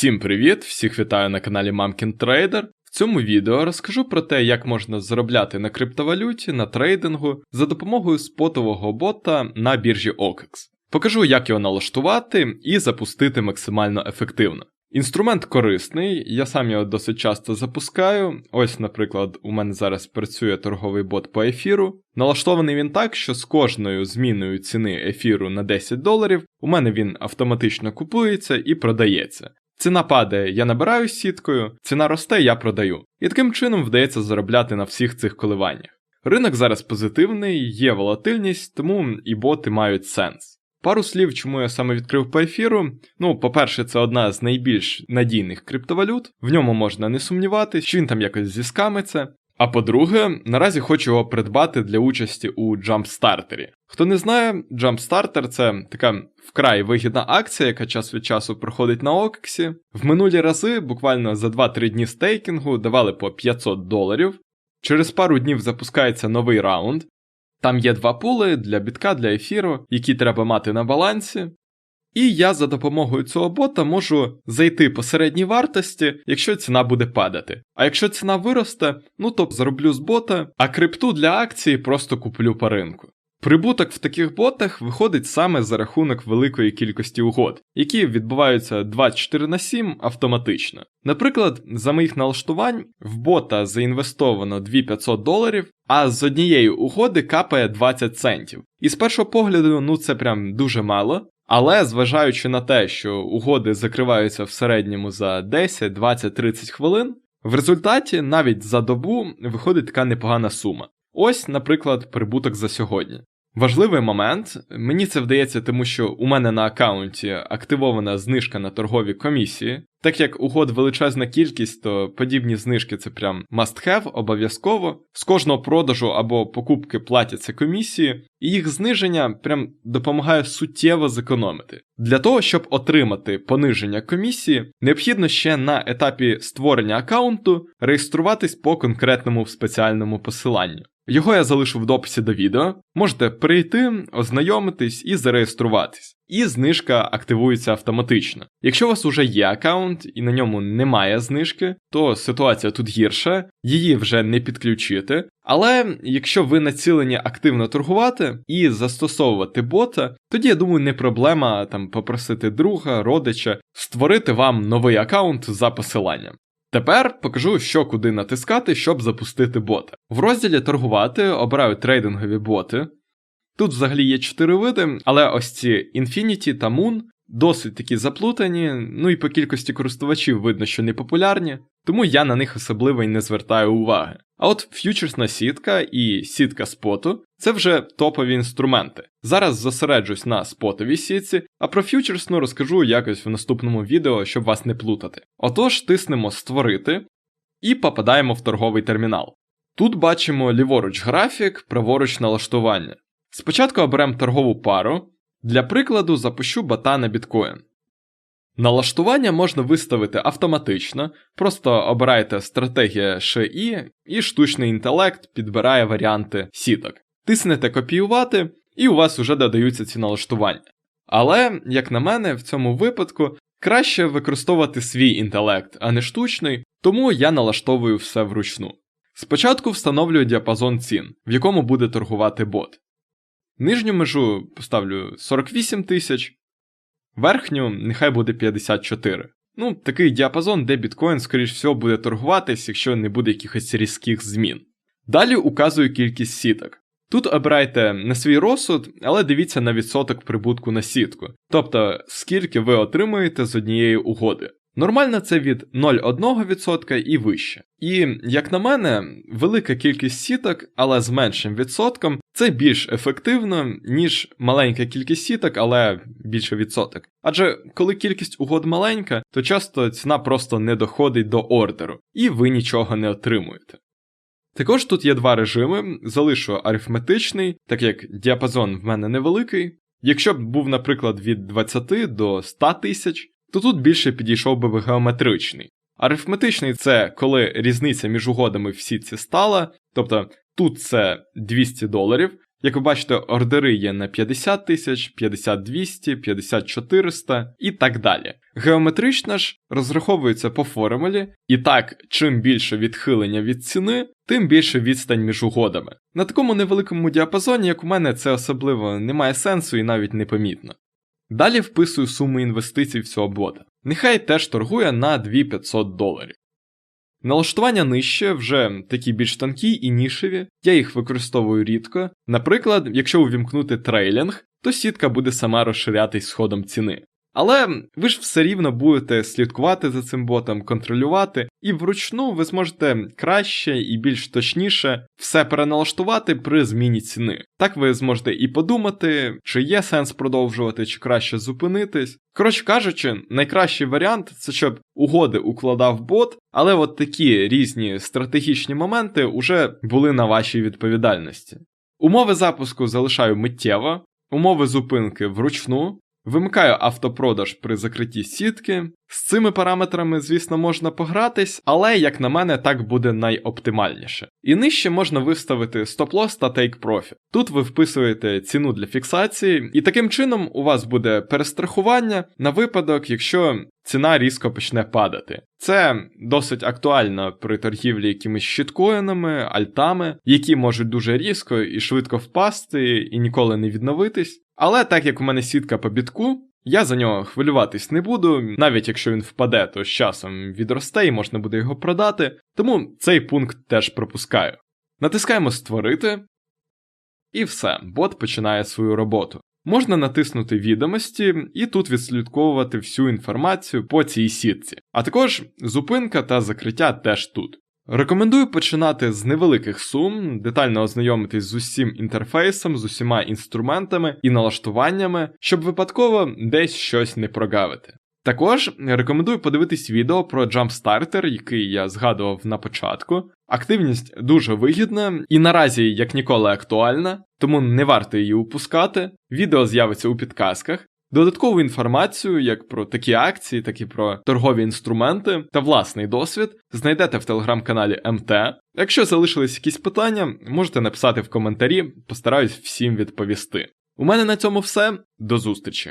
Всім привіт! Всіх вітаю на каналі Мамкін Трейдер. В цьому відео розкажу про те, як можна заробляти на криптовалюті на трейдингу за допомогою спотового бота на біржі OKEX. Покажу, як його налаштувати і запустити максимально ефективно. Інструмент корисний, я сам його досить часто запускаю. Ось, наприклад, у мене зараз працює торговий бот по ефіру. Налаштований він так, що з кожною зміною ціни ефіру на 10 доларів у мене він автоматично купується і продається. Ціна падає, я набираю сіткою, ціна росте, я продаю. І таким чином вдається заробляти на всіх цих коливаннях. Ринок зараз позитивний, є волатильність, тому і боти мають сенс. Пару слів, чому я саме відкрив по ефіру. Ну, по-перше, це одна з найбільш надійних криптовалют, в ньому можна не сумніватися, що він там якось зіскамиться. А по-друге, наразі хочу його придбати для участі у Jumpstarter. Хто не знає, Jumpstarter – це така вкрай вигідна акція, яка час від часу проходить на Окексі. В минулі рази, буквально за 2-3 дні стейкінгу, давали по 500 доларів. Через пару днів запускається новий раунд. Там є два пули для бітка, для ефіру, які треба мати на балансі. І я за допомогою цього бота можу зайти по середній вартості, якщо ціна буде падати. А якщо ціна виросте, ну то зароблю з бота, а крипту для акції просто куплю по ринку. Прибуток в таких ботах виходить саме за рахунок великої кількості угод, які відбуваються 24 на 7 автоматично. Наприклад, за моїх налаштувань в бота заінвестовано 2500 доларів, а з однієї угоди капає 20 центів. І з першого погляду, ну це прям дуже мало. Але зважаючи на те, що угоди закриваються в середньому за 10, 20, 30 хвилин, в результаті навіть за добу виходить така непогана сума. Ось, наприклад, прибуток за сьогодні. Важливий момент, мені це вдається, тому що у мене на аккаунті активована знижка на торгові комісії. Так як угод величезна кількість, то подібні знижки це прям must have, обов'язково. З кожного продажу або покупки платяться комісії, і їх зниження прям допомагає суттєво зекономити. Для того, щоб отримати пониження комісії, необхідно ще на етапі створення аккаунту реєструватись по конкретному спеціальному посиланню. Його я залишу в дописі до відео. Можете прийти, ознайомитись і зареєструватись. І знижка активується автоматично. Якщо у вас уже є аккаунт і на ньому немає знижки, то ситуація тут гірша, її вже не підключити. Але якщо ви націлені активно торгувати і застосовувати бота, тоді я думаю, не проблема там попросити друга, родича створити вам новий аккаунт за посиланням. Тепер покажу, що куди натискати, щоб запустити бота. В розділі торгувати обираю трейдингові боти. Тут взагалі є 4 види, але ось ці Infinity та Moon досить такі заплутані, ну і по кількості користувачів видно, що не популярні, тому я на них особливо й не звертаю уваги. А от ф'ючерсна сітка і сітка споту це вже топові інструменти. Зараз зосереджусь на спотовій сітці, а про ф'ючерсну розкажу якось в наступному відео, щоб вас не плутати. Отож, тиснемо Створити і попадаємо в торговий термінал. Тут бачимо ліворуч графік, праворуч налаштування. Спочатку оберемо торгову пару. Для прикладу запущу бота на біткоін. Налаштування можна виставити автоматично, просто обирайте стратегія SHI і штучний інтелект підбирає варіанти сіток. Тиснете копіювати, і у вас вже додаються ці налаштування. Але, як на мене, в цьому випадку краще використовувати свій інтелект, а не штучний, тому я налаштовую все вручну. Спочатку встановлюю діапазон цін, в якому буде торгувати бот. Нижню межу поставлю 48 тисяч, верхню нехай буде 54. Ну, такий діапазон, де біткоін, скоріш всього, буде торгуватись, якщо не буде якихось різких змін. Далі указую кількість сіток. Тут обирайте на свій розсуд, але дивіться на відсоток прибутку на сітку, тобто скільки ви отримуєте з однієї угоди. Нормально це від 0,1% і вище. І, як на мене, велика кількість сіток, але з меншим відсотком, це більш ефективно, ніж маленька кількість сіток, але більше відсоток. Адже коли кількість угод маленька, то часто ціна просто не доходить до ордеру, і ви нічого не отримуєте. Також тут є два режими, залишу арифметичний, так як діапазон в мене невеликий. Якщо б був, наприклад, від 20 до 100 тисяч, то тут більше підійшов би геометричний. Арифметичний це коли різниця між угодами в сітці стала, тобто тут це 200 доларів, Як ви бачите, ордери є на 50 тисяч, 50 200, 50 400 і так далі. Геометрична ж розраховується по формулі, і так, чим більше відхилення від ціни, тим більше відстань між угодами. На такому невеликому діапазоні, як у мене, це особливо не має сенсу і навіть непомітно. Далі вписую суму інвестицій в цього бота. Нехай теж торгує на 2500 доларів. Налаштування нижче вже такі більш тонкі і нішеві, я їх використовую рідко. Наприклад, якщо увімкнути трейлінг, то сітка буде сама розширятись з ходом ціни. Але ви ж все рівно будете слідкувати за цим ботом, контролювати, і вручну ви зможете краще і більш точніше все переналаштувати при зміні ціни. Так ви зможете і подумати, чи є сенс продовжувати, чи краще зупинитись. Коротше кажучи, найкращий варіант це щоб угоди укладав бот, але от такі різні стратегічні моменти вже були на вашій відповідальності. Умови запуску залишаю миттєво, умови зупинки вручну. Вимикаю автопродаж при закритті сітки. З цими параметрами, звісно, можна погратись, але, як на мене, так буде найоптимальніше. І нижче можна виставити стоп-лосс та take profit. Тут ви вписуєте ціну для фіксації, і таким чином у вас буде перестрахування на випадок, якщо ціна різко почне падати. Це досить актуально при торгівлі якимись щиткоїнами, альтами, які можуть дуже різко і швидко впасти і ніколи не відновитись. Але так як у мене сітка по бітку, я за нього хвилюватись не буду, навіть якщо він впаде, то з часом відросте і можна буде його продати, тому цей пункт теж пропускаю. Натискаємо Створити, і все, бот починає свою роботу. Можна натиснути відомості і тут відслідковувати всю інформацію по цій сітці, а також зупинка та закриття теж тут. Рекомендую починати з невеликих сум, детально ознайомитись з усім інтерфейсом, з усіма інструментами і налаштуваннями, щоб випадково десь щось не прогавити. Також рекомендую подивитись відео про Jumpstarter, який я згадував на початку. Активність дуже вигідна і наразі як ніколи актуальна, тому не варто її упускати. Відео з'явиться у підказках. Додаткову інформацію, як про такі акції, так і про торгові інструменти та власний досвід, знайдете в телеграм-каналі МТ. Якщо залишились якісь питання, можете написати в коментарі, постараюсь всім відповісти. У мене на цьому все. До зустрічі!